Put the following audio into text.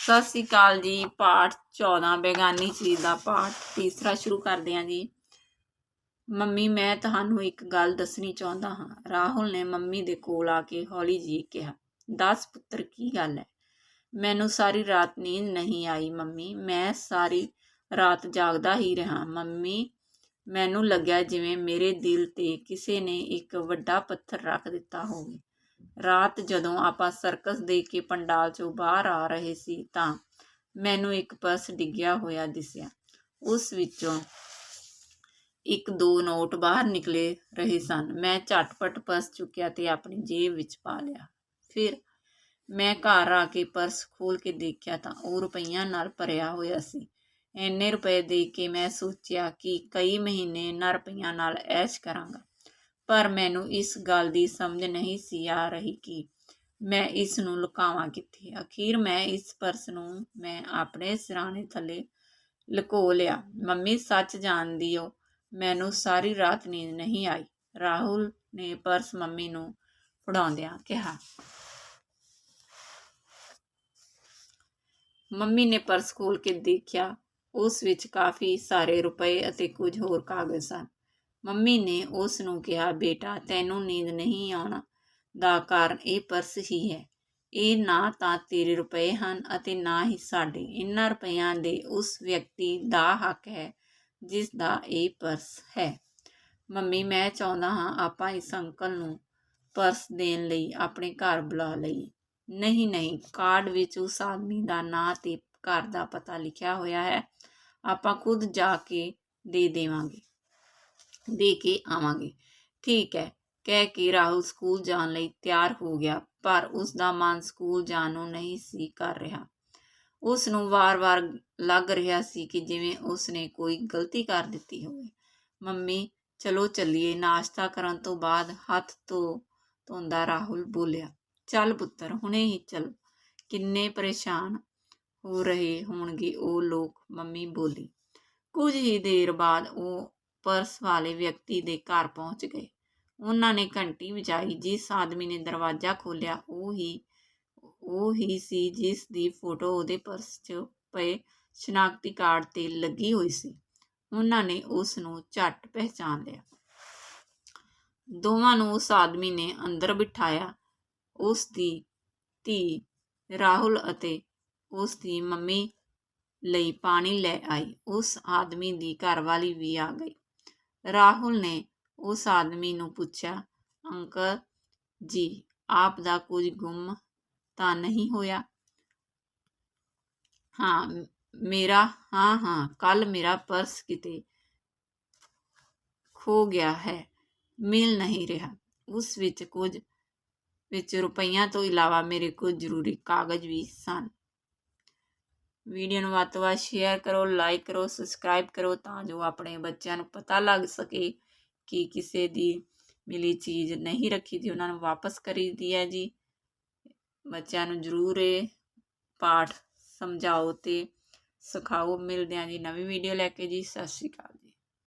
ਸਤਿ ਸ੍ਰੀ ਅਕਾਲ ਜੀ, ਪਾਠ 14 ਬੇਗਾਨੀ ਚੀਜ਼ ਦਾ ਪਾਠ, ਤੀਸਰਾ ਸ਼ੁਰੂ ਕਰਦੇ ਹਾਂ ਜੀ। ਮੰਮੀ, ਮੈਂ ਤੁਹਾਨੂੰ ਇੱਕ ਗੱਲ ਦੱਸਣੀ ਚਾਹੁੰਦਾ ਹਾਂ। ਰਾਹੁਲ ਨੇ ਮੰਮੀ ਦੇ ਕੋਲ ਆ ਕੇ ਹੌਲੀ ਜੀ ਕਿਹਾ, ਦੱਸ ਪੁੱਤਰ, ਕੀ ਗੱਲ ਹੈ? ਮੈਨੂੰ ਸਾਰੀ ਰਾਤ ਨੀਂਦ ਨਹੀਂ ਆਈ, ਮੰਮੀ। ਮੈਂ ਸਾਰੀ ਰਾਤ ਜਾਗਦਾ ਹੀ ਰਿਹਾ। ਮੰਮੀ, ਮੈਨੂੰ ਲੱਗਿਆ ਜਿਵੇਂ ਮੇਰੇ ਦਿਲ ਤੇ ਕਿਸੇ ਨੇ ਇੱਕ ਵੱਡਾ ਪੱਥਰ ਰੱਖ ਦਿੱਤਾ ਹੋਵੇ। ਰਾਤ ਜਦੋਂ ਆਪਾਂ ਸਰਕਸ ਦੇ ਕੇ ਪੰਡਾਲ ਚੋਂ ਬਾਹਰ ਆ ਰਹੇ ਸੀ ਤਾਂ ਮੈਨੂੰ ਇੱਕ ਪਰਸ ਡਿੱਗਿਆ ਹੋਇਆ ਦਿਸਿਆ। ਉਸ ਵਿੱਚੋਂ ਇੱਕ ਦੋ ਨੋਟ ਬਾਹਰ ਨਿਕਲੇ ਰਹੇ ਸਨ। ਮੈਂ ਝਟਪਟ ਪਰਸ ਚੁੱਕਿਆ ਤੇ ਆਪਣੀ ਜੇਬ ਵਿੱਚ ਪਾ ਲਿਆ। ਫਿਰ ਮੈਂ ਘਰ ਆ ਕੇ ਪਰਸ ਖੋਲ ਕੇ ਦੇਖਿਆ ਤਾਂ ਉਹ ਰੁਪਈਆਂ ਨਾਲ ਭਰਿਆ ਹੋਇਆ ਸੀ। ਇੰਨੇ ਰੁਪਏ ਦੇ ਕੇ ਮੈਂ ਸੋਚਿਆ ਕਿ ਕਈ ਮਹੀਨੇ ਇਹਨਾਂ ਰੁਪਈਆਂ ਨਾਲ ਐਸ਼ ਕਰਾਂਗਾ। ਪਰ ਮੈਨੂੰ ਇਸ ਗੱਲ ਦੀ ਸਮਝ ਨਹੀਂ ਸੀ ਆ ਰਹੀ ਕਿ ਮੈਂ ਇਸ ਨੂੰ ਲੁਕਾਵਾਂ ਕਿੱਥੇ। ਅਖੀਰ ਮੈਂ ਇਸ ਪਰਸ ਨੂੰ ਮੈਂ ਆਪਣੇ ਸਿਰਾਣੇ ਥੱਲੇ ਲੁਕੋ ਲਿਆ। ਮੰਮੀ, ਸੱਚ ਜਾਣਦੀ ਹੋ ਮੈਨੂੰ ਸਾਰੀ ਰਾਤ ਨੀਂਦ ਨਹੀਂ ਆਈ। ਰਾਹੁਲ ਨੇ ਪਰਸ ਮੰਮੀ ਨੂੰ ਫੜਾਉਂਦਿਆਂ ਕਿਹਾ। ਮੰਮੀ ਨੇ ਪਰਸ ਖੋਲ ਕੇ ਦੇਖਿਆ, ਉਸ ਵਿੱਚ ਕਾਫੀ ਸਾਰੇ ਰੁਪਏ ਅਤੇ ਕੁਝ ਹੋਰ ਕਾਗਜ਼ ਸਨ। ਮੰਮੀ ਨੇ ਉਸ ਨੂੰ ਕਿਹਾ, ਬੇਟਾ, ਤੈਨੂੰ ਨੀਂਦ ਨਹੀਂ ਆਉਣਾ। ਦਾ ਕਾਰਨ ਇਹ ਪਰਸ ਹੀ ਹੈ। ਇਹ ਨਾ ਤਾਂ ਤੇਰੇ ਰੁਪਏ ਹਨ ਅਤੇ ਨਾ ਹੀ ਸਾਡੇ। ਇਨ੍ਹਾਂ ਰੁਪਈਆਂ ਦੇ ਉਸ ਵਿਅਕਤੀ ਦਾ ਹੱਕ ਹੈ, ਜਿਸ ਦਾ ਇਹ ਪਰਸ ਹੈ। ਮੰਮੀ, ਮੈਂ ਚਾਹੁੰਦਾ ਹਾਂ ਆਪਾਂ ਇਸ ਅੰਕਲ ਨੂੰ ਪਰਸ ਦੇਣ ਲਈ ਆਪਣੇ ਘਰ ਬੁਲਾ ਲਈ ਨਹੀਂ ਨਹੀਂ। ਕਾਰਡ ਵਿੱਚ ਉਸ ਆਦਮੀ ਦਾ ਨਾਂ ਤੇ ਘਰ ਦਾ ਪਤਾ ਲਿਖਿਆ ਹੋਇਆ ਹੈ। ਆਪਾਂ ਖੁਦ ਜਾ ਕੇ ਦੇ ਦੇਵਾਂਗੇ। ਦੇ ਕੇ ਆਵਾਂਗੇ। ਠੀਕ ਹੈ, ਕਹਿ ਕੇ ਰਾਹੁਲ ਸਕੂਲ ਜਾਣ ਲਈ ਤਿਆਰ ਹੋ ਗਿਆ, ਪਰ ਉਸ ਦਾ ਮਨ ਸਕੂਲ ਜਾਣ ਨੂੰ ਨਹੀਂ ਸੀ ਕਰ ਰਿਹਾ। ਉਸ ਨੂੰ ਵਾਰ-ਵਾਰ ਲੱਗ ਰਿਹਾ ਸੀ ਕਿ ਜਿਵੇਂ ਉਸ ਨੇ ਕੋਈ ਗਲਤੀ ਕਰ ਦਿੱਤੀ ਹੋਵੇ। ਮੰਮੀ, ਚਲੋ ਚੱਲੀਏ, ਨਾਸ਼ਤਾ ਕਰਨ ਤੋਂ ਬਾਅਦ ਹੱਥ ਧੋ, ਧੋਂਦਾ ਰਾਹੁਲ ਬੋਲਿਆ। ਚੱਲ ਪੁੱਤਰ, ਹੁਣੇ ਹੀ ਚੱਲ। ਕਿੰਨੇ ਪਰੇਸ਼ਾਨ ਹੋ ਰਹੇ ਹੋਣਗੇ ਉਹ ਲੋਕ, ਮੰਮੀ ਬੋਲੀ। ਕੁਝ ਹੀ ਦੇਰ ਬਾਅਦ ਉਹ ਪਰਸ ਵਾਲੇ ਵਿਅਕਤੀ ਦੇ ਘਰ ਪਹੁੰਚ ਗਏ। ਉਹਨਾਂ ਨੇ ਘੰਟੀ ਵਜਾਈ, ਜਿਸ ਆਦਮੀ ਨੇ ਦਰਵਾਜ਼ਾ ਖੋਲ੍ਹਿਆ, ਉਹ ਹੀ ਉਹ ਹੀ ਸੀ ਜਿਸ ਦੀ ਫੋਟੋ ਉਹਦੇ ਪਰਸ 'ਚ ਪਏ ਸ਼ਨਾਖਤੀ ਕਾਰਡ ਤੇ ਲੱਗੀ ਹੋਈ ਸੀ। ਉਹਨਾਂ ਨੇ ਉਸ ਨੂੰ ਝੱਟ ਪਹਿਚਾਨ ਲਿਆ। ਦੋਵਾਂ ਨੂੰ ਉਸ ਆਦਮੀ ਨੇ ਅੰਦਰ ਬਿਠਾਇਆ। ਉਸ ਦੀ ਧੀ ਰਾਹੁਲ ਅਤੇ ਉਸ ਦੀ ਮੰਮੀ ਲਈ ਪਾਣੀ ਲੈ ਆਈ। ਉਸ ਆਦਮੀ ਦੀ ਘਰਵਾਲੀ ਵੀ ਆ ਗਈ। ਰਾਹੁਲ ਨੇ ਉਸ ਆਦਮੀ ਨੂੰ ਪੁੱਛਿਆ, ਅੰਕਲ, ਜੀ, ਆਪ ਦਾ ਕੁਝ ਗੁੰਮ ਤਾਂ ਨਹੀਂ ਹੋਇਆ? ਹਾਂ, ਮੇਰਾ, ਹਾਂ ਹਾਂ ਕੱਲ ਮੇਰਾ ਪਰਸ ਕਿਤੇ ਖੋ ਗਿਆ ਹੈ, ਮਿਲ ਨਹੀਂ ਰਿਹਾ। ਉਸ ਵਿੱਚ ਕੁਝ, ਵਿੱਚ ਰੁਪਈਆਂ ਤੋਂ ਇਲਾਵਾ ਮੇਰੇ ਕੁਝ ਜ਼ਰੂਰੀ ਕਾਗਜ਼ ਵੀ ਸਨ। ਵੀਡੀਓ ਨੂੰ ਵੱਧ ਤੋਂ ਵੱਧ ਸ਼ੇਅਰ ਕਰੋ ਲਾਈਕ ਕਰੋ ਸਬਸਕ੍ਰਾਈਬ ਕਰੋ ਤਾਂ ਜੋ ਆਪਣੇ ਬੱਚਿਆਂ ਨੂੰ ਪਤਾ ਲੱਗ ਸਕੇ ਕਿ ਕਿਸੇ ਦੀ ਮਿਲੀ ਚੀਜ਼ ਨਹੀਂ ਰੱਖੀ ਦੀ, ਉਹਨਾਂ ਨੂੰ ਵਾਪਸ ਕਰੀਦੀ ਹੈ ਜੀ। ਬੱਚਿਆਂ ਨੂੰ ਜ਼ਰੂਰ ਇਹ ਪਾਠ ਸਮਝਾਓ ਤੇ ਸਿਖਾਓ। ਮਿਲਦੇ ਹਾਂ ਜੀ ਨਵੀਂ ਵੀਡੀਓ ਲੈ ਕੇ ਜੀ। ਸਤਿ ਸ਼੍ਰੀ ਅਕਾਲ।